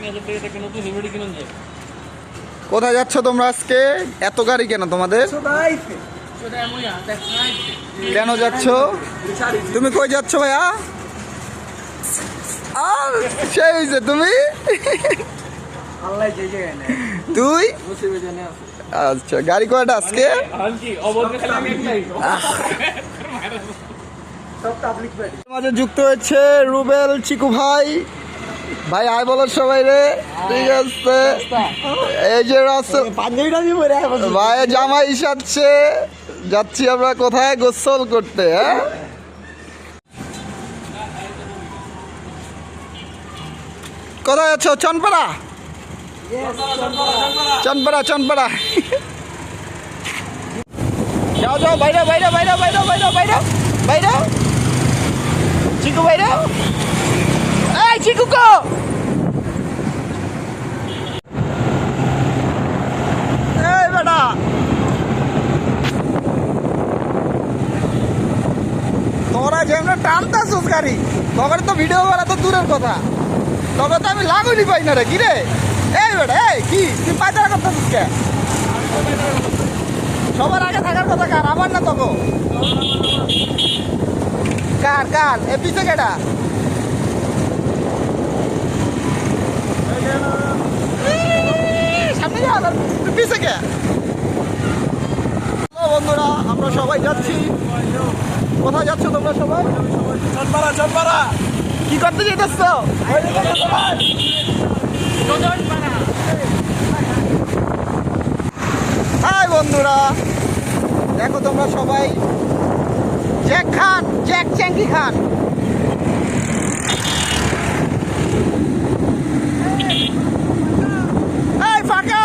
তিন হাজার টাকা একটা নতুন হেলমেট কিনুন যায় কোথায় যাচ্ছ তোমরা আজকে? এত গাড়ি কেন তোমাদের? দেখ নাই কেন যাচ্ছ? তুমি কই যাচ্ছ ভাইয়া? আর সেই হয়েছে তুমি। তুই? মুসিবে জানে আছে। আচ্ছা গাড়ি কয়টা আজকে? মাঝে যুক্ত হয়েছে রুবেল চিকু ভাই। ভাই আয় বলো সবাই রে। ঠিক আছে। এই যে ভাই জামাই সাজছে। যাচ্ছি আমরা কোথায়? গোসল করতে হ্যাঁ? কোথায় আছো? চনপাড়া? চনপাড়া চনপাড়া। যাও যাও বাইরে বাইরে বাইরে বাইরে বাইরে বাইরে বাইরে। চিকু বাইরে। এই চিকু কো এই বেটা তোরা যেমন টানতাছিস গাড়ি তখন তো ভিডিও করা তো দূরের কথা। তবে তো আমি লাগুনি পাই না রে, কি রে? এই বেটা, এই, কি? তুই পায়তারা করতেছিস কে? সবার আগে থাকার কথা কার? আমার না তোকে? কার কার? এ পিছে কেটা সামনে যা আর তুই পিছে কে হ্যালো বন্ধুরা আমরা সবাই যাচ্ছি। কোথায় যাচ্ছ তোমরা সবাই? চটপাড়া চনপাড়া কি করতে যেতেছ হাই বন্ধুরা দেখো তোমরা সবাই। Jack Khan Jack Chunky Khan. এই ফাঁকা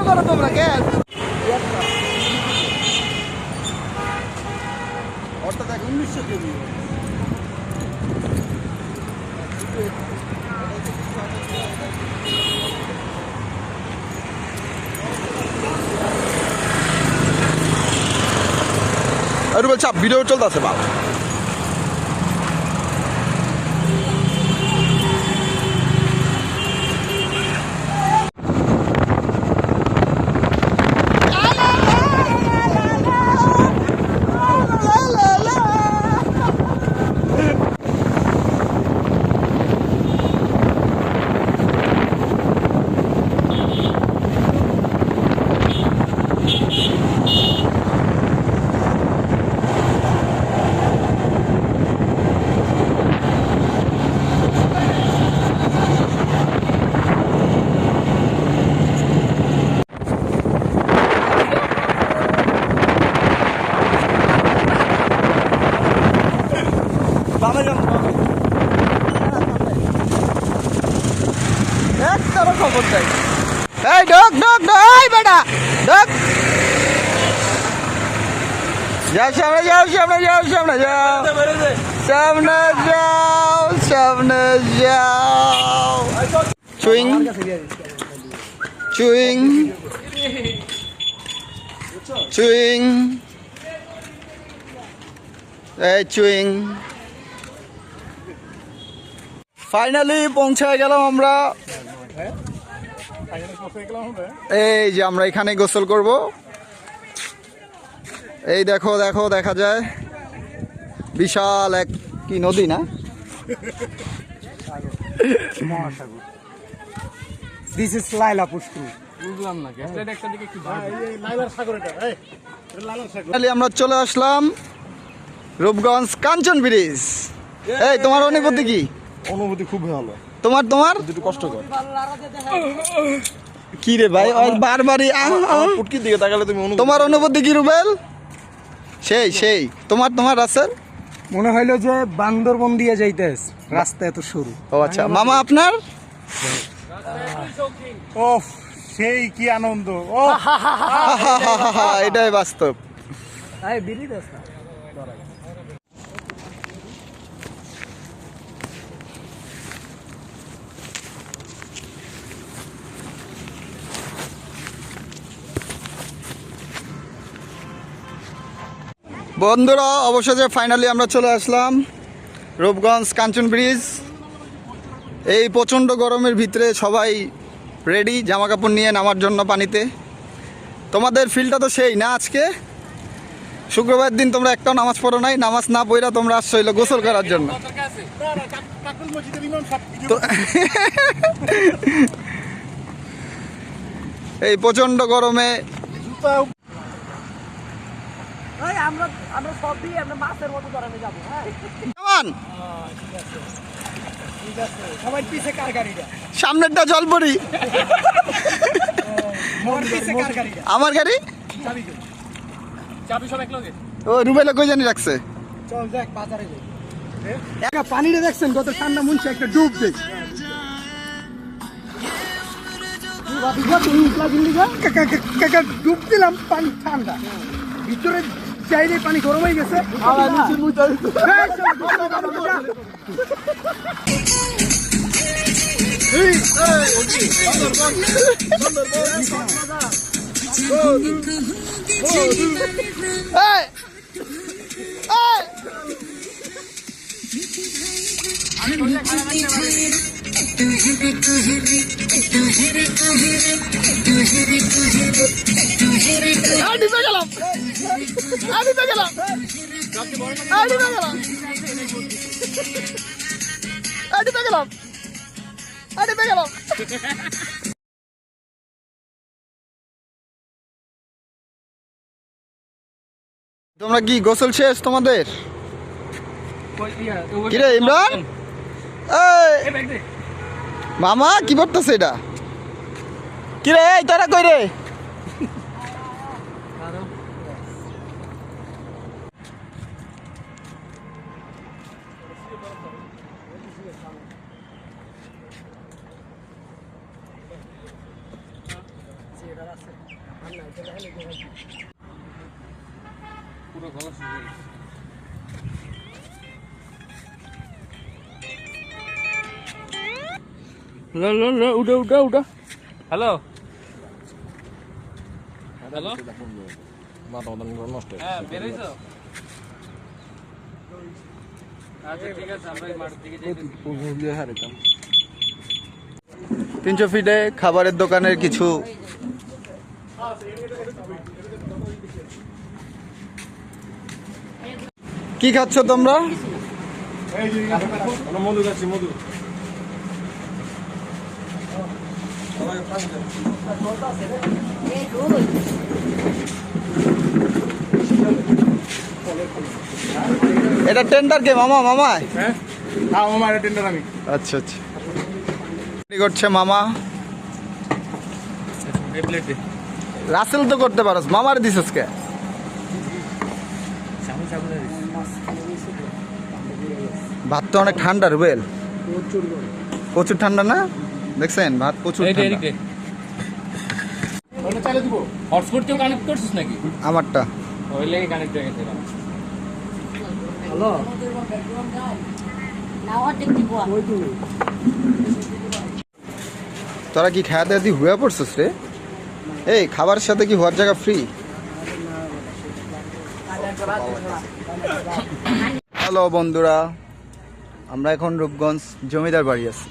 ভিডিও করো তোমরা কেন উনিশশো কেজি আরে বলছি ভিডিও চলতেছে বাবা খবর চাই এই ঢোক ঢোক ঢোক এই বেটা ঢোক যাও সামনে যাও সামনে যাও সামনে যাও সামনে যাও সামনে যাও চুইং চুইং চুইং এই চুইং ফাইনালি পৌঁছায় গেলাম আমরা এই যে আমরা এখানে গোসল করব। এই দেখো দেখো দেখা যায়। বিশাল এক কি নদী না? দিস ইজ লাইলা পুষ্কর বুঝলাম না গ্যাসলাইট একটা দিকে কি লাইলার সাগর এটা এই এটা লাইলার সাগর। ফাইনালি আমরা চলে আসলাম রূপগঞ্জ কাঞ্চন ব্রিজ। এই তোমার অনুভূতি কি? অনুভূতি খুব ভালো। তোমার তোমার? একটু কষ্টকর কি রে ভাই? বারবারই। পুটকির দিকে তাকালে তুমি তোমার অনুভূতি কি রুবেল? সেই সেই। তোমার তোমার রাসেল? মনে হইল যে বান্দরবন দিয়ে যাইতেস রাস্তা এত সরু। ও আচ্ছা মামা আপনার? ও সেই কি আনন্দ ও এটাই বাস্তব। বন্ধুরা, অবশেষে ফাইনালি আমরা চলে আসলাম রূপগঞ্জ কাঞ্চন ব্রিজ এই প্রচণ্ড গরমের ভিতরে সবাই রেডি জামা কাপড় নিয়ে নামার জন্য পানিতে। তোমাদের ফিলটা তো সেই না আজকে? শুক্রবার দিন তোমরা একটাও নামাজ পড়ো নাই, নামাজ না পড়া তোমরা আসছো হইল গোসল করার জন্য। এই প্রচণ্ড গরমে কেমন? সবাই পিছে কার গাড়িটা? সামনেরটা জল পড়ি মোর পিছে কার গাড়িটা? আমার গাড়ি? চাবি সব এক ও রুবেলা কই জানি রাখছে? চল দেখ বাজারে যাই। একা পানিটা দেখছেন কত ঠান্ডা মুনছে একটা ডুব দেখ ডুব দিলাম পানি ঠান্ডা। ভিতরে চাইলে পানি গরম হয়ে গেছে গেলাম ডিপে গেলাম। ডিপে গেলাম। ডিপে গেলাম। ডিপে গেলাম। তোমরা কি গোসল শেষ তোমাদের? কিরে, ইমরান? মামা, কি করতেছে এটা? কিরে, এই, তোরা কই রে? পুরো গলা শুকিয়ে গেছে। লো, লো, লো, উঠো, উঠো, উঠো। হ্যালো হ্যালো হ্যাঁ বেরোইছো আচ্ছা তিনশো ফিটে খাবারের দোকানের কিছু কি খাচ্ছ তোমরা? মধু যাচ্ছি মধু এটা টেন্ডার কে মামা মামা। হ্যাঁ? হ্যাঁ আমার টেন্ডার আমি। আচ্ছা আচ্ছা। কি করছে মামা? এই প্লেট রাসেল তো করতে পারস মামার দিছস কে ভাত তো অনেক ঠান্ডা রুবেল। প্রচুর ঠান্ডা না? দেখছেন ভাত প্রচুর এই দে ঠান্ডা। এদিক। দে ওটা চালে দিব হটস্পট কেউ কানেক্ট করছিস নাকি? আমারটা। হয়ে? তোরা কি খাওয়া দাওয়া দিয়ে হুয়ে পড়ছিস রে? এই খাবার সাথে কি হওয়ার জায়গা ফ্রি হ্যালো বন্ধুরা, আমরা এখন রূপগঞ্জ জমিদার বাড়ি আছি।